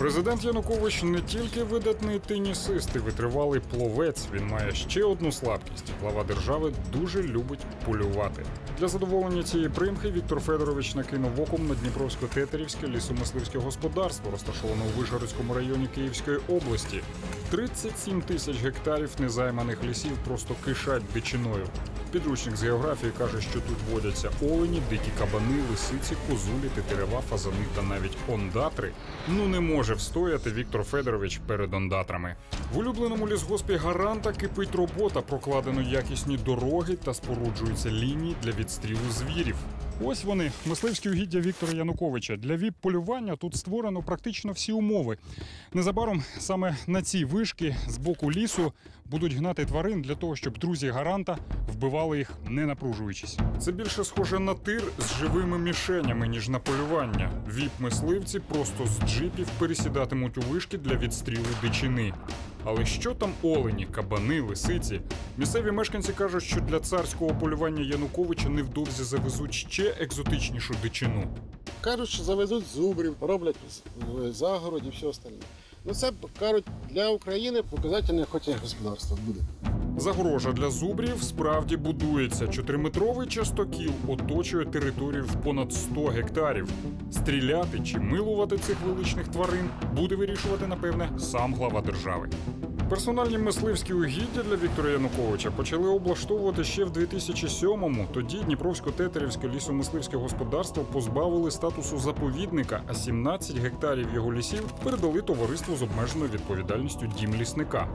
Президент Янукович не тільки видатний тенісист і витривалий пловець. Він має ще одну слабкість. Глава держави дуже любить полювати. Для задоволення цієї примхи Віктор Федорович накинув оком на Дніпровсько-Тетерівське лісомисливське господарство, розташоване у Вишгородському районі Київської області. 37 тисяч гектарів незайманих лісів просто кишать дичиною. Підручник з географії каже, що тут водяться олені, дикі кабани, лисиці, козулі, тетерева, фазани та навіть ондатри. Ну не може встояти Віктор Федорович перед ондатрами. В улюбленому лісгоспі гаранта кипить робота, прокладено якісні дороги та споруджуються лінії для відстрілу звірів. Ось вони, мисливські угіддя Віктора Януковича. Для віп-полювання тут створено практично всі умови. Незабаром саме на ці вишки з боку лісу будуть гнати тварин для того, щоб друзі гаранта вбивали їх, не напружуючись. Це більше схоже на тир з живими мішенями, ніж на полювання. Віп-мисливці просто з джипів пересідатимуть у вишки для відстрілу дичини. Але що там олені, кабани, лисиці? Місцеві мешканці кажуть, що для царського полювання Януковича невдовзі завезуть ще екзотичнішу дичину. Кажуть, що завезуть зубрів, роблять з- загородь і все остальне. Ну це кажуть для України показательне хоч і господарство буде. Загорожа для зубрів справді будується. Чотириметровий частокіл оточує територію в понад 100 гектарів. Стріляти чи милувати цих величних тварин буде вирішувати, напевне, сам глава держави. Персональні мисливські угіддя для Віктора Януковича почали облаштовувати ще в 2007-му. Тоді Дніпровсько-Тетерівське лісомисливське господарство позбавили статусу заповідника, а 17 гектарів його лісів передали товариству з обмеженою відповідальністю дім лісника.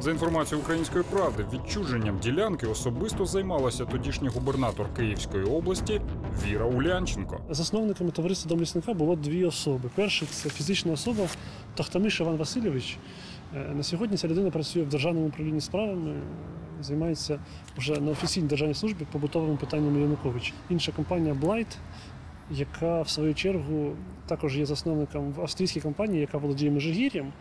За інформацією української правди, відчуженням ділянки особисто займалася тодішній губернатор Київської області Віра Улянченко. Засновниками товариства Дом лісника було дві особи. Перший це фізична особа Тахтамиш Іван Васильович. Е, На сьогодні ця людина працює в державному управлінні справами, е, займається вже на офіційній державній службі побутовими питаннями Януковича. Інша компанія Blight, яка в свою чергу також є засновником австрійській компанії, яка володіє Межигір'ям.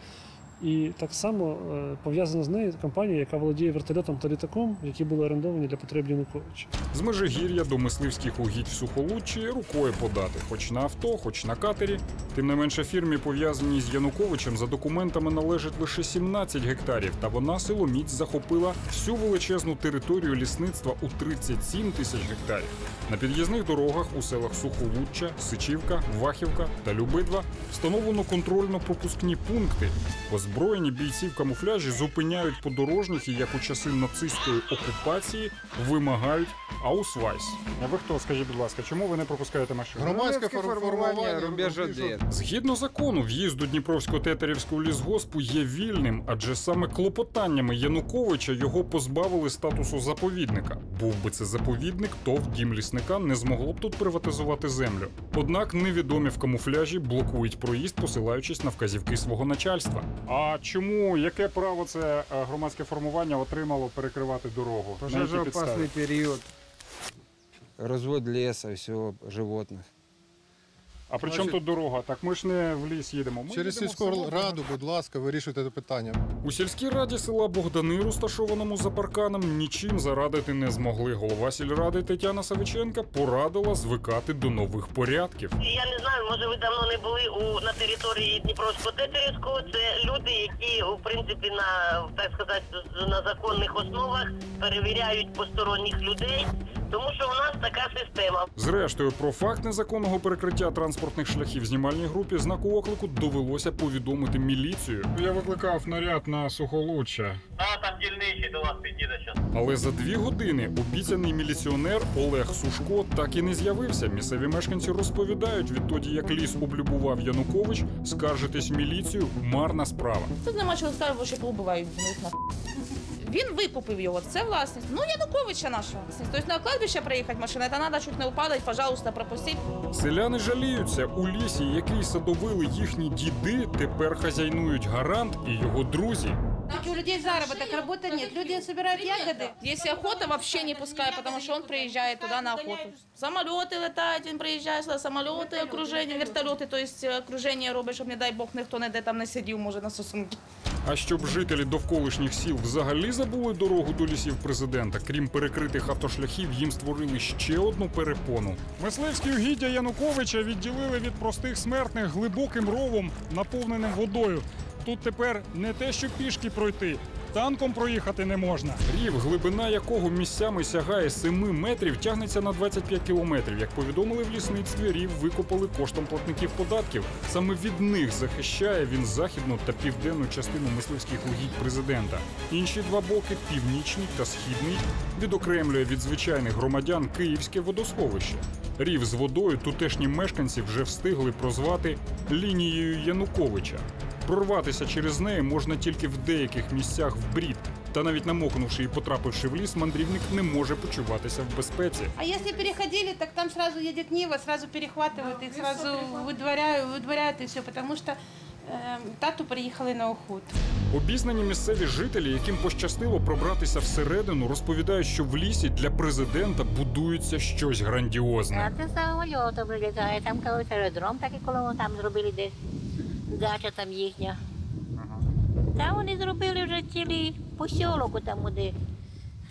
І так само е, пов'язана з нею компанія, яка володіє вертольотом та літаком, які були орендовані для потреб Януковича. З Межигір'я до мисливських угідь в Сухолуччі рукою подати, хоч на авто, хоч на катері. Тим не менше, фірмі, пов'язаній з Януковичем, за документами належить лише 17 гектарів, та вона силоміць захопила всю величезну територію лісництва у 37 тисяч гектарів. На під'їзних дорогах у селах Сухолуччя, Сичівка, Вахівка та Любидва встановлено контрольно-пропускні пункти. Озброєні бійці в камуфляжі зупиняють подорожніх і, як у часи нацистської окупації, вимагають аусвайс. А ви хто, скажіть, будь ласка, чому ви не пропускаєте машину? Громадське формування рубеж рубежу. один. Згідно закону, в'їзд до Дніпровсько-Тетерівського лісгоспу є вільним, адже саме клопотаннями Януковича його позбавили статусу заповідника. Був би це заповідник, то в дім лісника не змогло б тут приватизувати землю. Однак невідомі в камуфляжі блокують проїзд, посилаючись на вказівки свого начальства. А чому яке право це е, громадське формування отримало перекривати дорогу? На якій підставі? Пожароопасный период. Развод леса, всего животных. А при чому тут дорога? Так ми ж не в ліс їдемо. Ми Через їдемо в сільську село. раду, будь ласка, вирішуйте це питання. У сільській раді села Богдани, розташованому за парканом, нічим зарадити не змогли. Голова сільради Тетяна Савиченка порадила звикати до нових порядків. Я не знаю, може ви давно не були у на території Дніпровського-Тетерівського. Це люди, які в принципі на так сказати з- на законних основах перевіряють посторонніх людей, тому що у нас така система. Зрештою, про факт незаконного перекриття транспортних шляхів знімальній групі знаку оклику довелося повідомити міліцію. Я викликав наряд на сухолуччя. А там дільничий до вас підійде зараз. Але за дві години обіцяний міліціонер Олег Сушко так і не з'явився. Місцеві мешканці розповідають, відтоді як ліс облюбував Янукович, скаржитись в міліцію марна справа. Тут нема чого скаржити, що побувають на він викупив його, це власність. Ну, Януковича нашого. Тобто на кладбище приїхати машина, та треба чуть не упадать, пожалуйста, пропустіть. Селяни жаліються у лісі, який садовили їхні діди, тепер хазяйнують гарант і його друзі. Ведь у людей заработок, работы нет. Люди собирают ягоды. Если охота, вообще не пускай, потому что он приезжает туда на охоту. Самолеты летають, він приїжджає, сюди, самолети, окруження, вертольоти, то есть е, окруження робить, щоб, не дай Бог, ніхто не де там не сидів, може, на сосунки. А щоб жителі довколишніх сіл взагалі забули дорогу до лісів президента, крім перекритих автошляхів, їм створили ще одну перепону. Мисливські угіддя Януковича відділили від простих смертних глибоким ровом, наповненим водою. Тут тепер не те, що пішки пройти. Танком проїхати не можна. Рів, глибина якого місцями сягає 7 метрів, тягнеться на 25 кілометрів. Як повідомили в лісництві, рів викопали коштом платників податків. Саме від них захищає він західну та південну частину мисливських угідь президента. Інші два боки північний та східний, відокремлює від звичайних громадян київське водосховище. Рів з водою тутешні мешканці вже встигли прозвати лінією Януковича. Прорватися через неї можна тільки в деяких місцях в брід. Та навіть намокнувши і потрапивши в ліс, мандрівник не може почуватися в безпеці. А если переходили, так там сразу едет Нива, сразу перехватывают их, сразу выдворяют, выдворяют и все, потому что э, тату приїхали на охоту. Обізнані місцеві жителі, яким пощастило пробратися всередину, розповідають, що в лісі для президента будується щось А грандіозне. це самольотом прилітає, там колись аеродром такий коло там зробили десь. Дача там їхня. Та вони зробили вже цілий посілок там, де,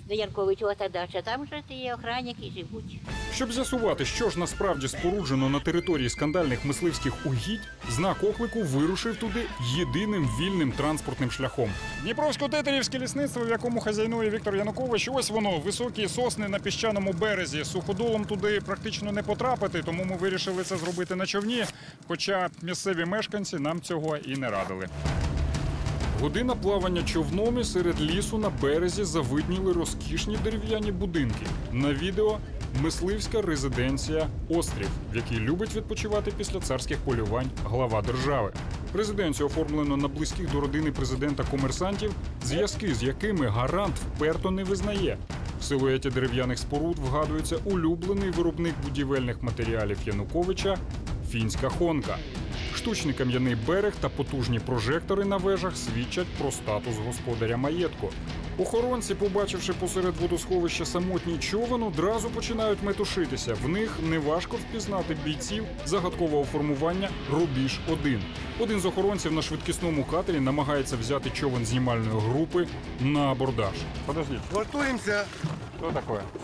де Янковичова та дача. Там вже ті охранники живуть. Щоб з'ясувати, що ж насправді споруджено на території скандальних мисливських угідь, знак оклику вирушив туди єдиним вільним транспортним шляхом. Дніпровсько-тетерівське лісництво, в якому хазяйнує Віктор Янукович, ось воно високі сосни на піщаному березі. Суходолом туди практично не потрапити, тому ми вирішили це зробити на човні. Хоча місцеві мешканці нам цього і не радили. Година плавання човном і серед лісу на березі завидніли розкішні дерев'яні будинки. На відео мисливська резиденція Острів, в якій любить відпочивати після царських полювань глава держави. Резиденцію оформлено на близьких до родини президента комерсантів, зв'язки з якими гарант вперто не визнає. В силуеті дерев'яних споруд вгадується улюблений виробник будівельних матеріалів Януковича фінська хонка. Штучний кам'яний берег та потужні прожектори на вежах свідчать про статус господаря маєтку. Охоронці, побачивши посеред водосховища самотній човен, одразу починають метушитися. В них неважко впізнати бійців загадкового формування Рубіж 1 Один з охоронців на швидкісному катері намагається взяти човен знімальної групи на абордаж. Подождіть, Гвалтуємося. хто?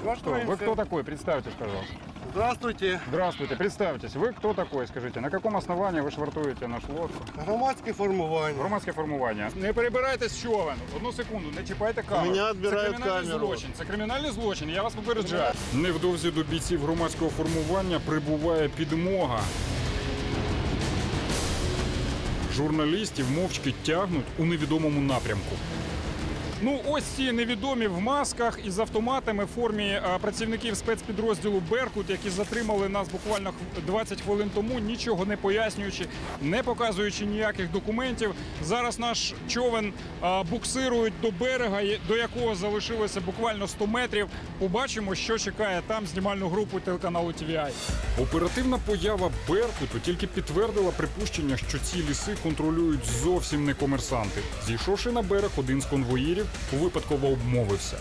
Гвалтуємося. Ви хто такой? Представтесь, пожалуйста. Здравствуйте. Здравствуйте, представьтесь. Вы кто такой, скажите? На каком основании вы швартуєте нашу лодку? Громадське формування. Громадське формування. Не перебирайте з човен. Одну секунду, не чіпайте камеру. Мене це кримінальний камеру. злочин. Це кримінальний злочин. Я вас попереджаю. Невдовзі до бійців громадського формування прибуває підмога. Журналістів мовчки тягнуть у невідомому напрямку. Ну, ось ці невідомі в масках із автоматами в формі працівників спецпідрозділу Беркут, які затримали нас буквально хв- 20 хвилин тому, нічого не пояснюючи, не показуючи ніяких документів. Зараз наш човен буксирують до берега, до якого залишилося буквально 100 метрів. Побачимо, що чекає там знімальну групу телеканалу TVI. Оперативна поява Беркуту тільки підтвердила припущення, що ці ліси контролюють зовсім не комерсанти. Зійшовши на берег, один з конвоїрів випадково обмовився.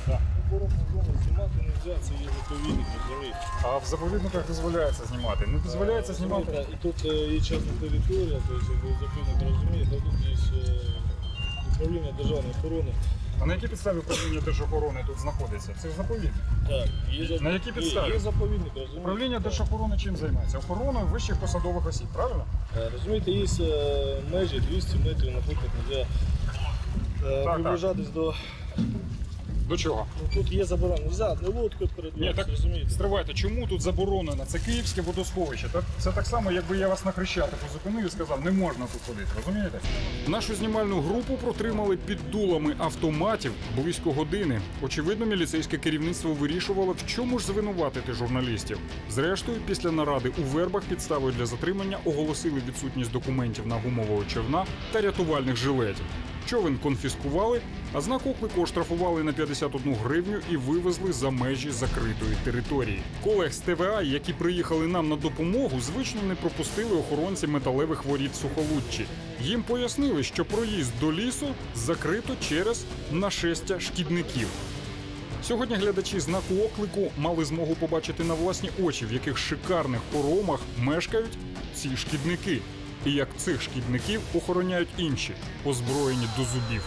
А в заповідниках дозволяється знімати. Не дозволяється знімати. І тут е, є частна територія, тобто заповідник розумієте, тут є е, управління державної охорони. А на якій підставі управління держохорони тут знаходиться? Це ж заповідник. Так, є, На якій підставі? Є, є заповідник, розумієте? Управління держохорони чим займається? Охороною вищих посадових осіб, правильно? Е, Розумієте, є межі 200 метрів, наприклад, е, так. приближатись до... До чого? Ну, тут є заборона, нельзя не лодкою Ні, передвигатися, розумієте? стривайте, чому тут заборонено? Це київське водосховище. Так це так само, якби я вас на хрещатику зупинив і сказав, не можна тут ходити, розумієте? Нашу знімальну групу протримали під дулами автоматів близько години. Очевидно, міліцейське керівництво вирішувало, в чому ж звинуватити журналістів. Зрештою, після наради у вербах підставою для затримання оголосили відсутність документів на гумового човна та рятувальних жилетів. Човен конфіскували, а знак оклику оштрафували на 51 гривню і вивезли за межі закритої території. Колег з ТВА, які приїхали нам на допомогу, звично не пропустили охоронці металевих воріт Сухолуччі. Їм пояснили, що проїзд до лісу закрито через нашестя шкідників. Сьогодні глядачі знаку оклику мали змогу побачити на власні очі, в яких шикарних хоромах мешкають ці шкідники, і як цих шкідників охороняють інші, озброєні до зубів.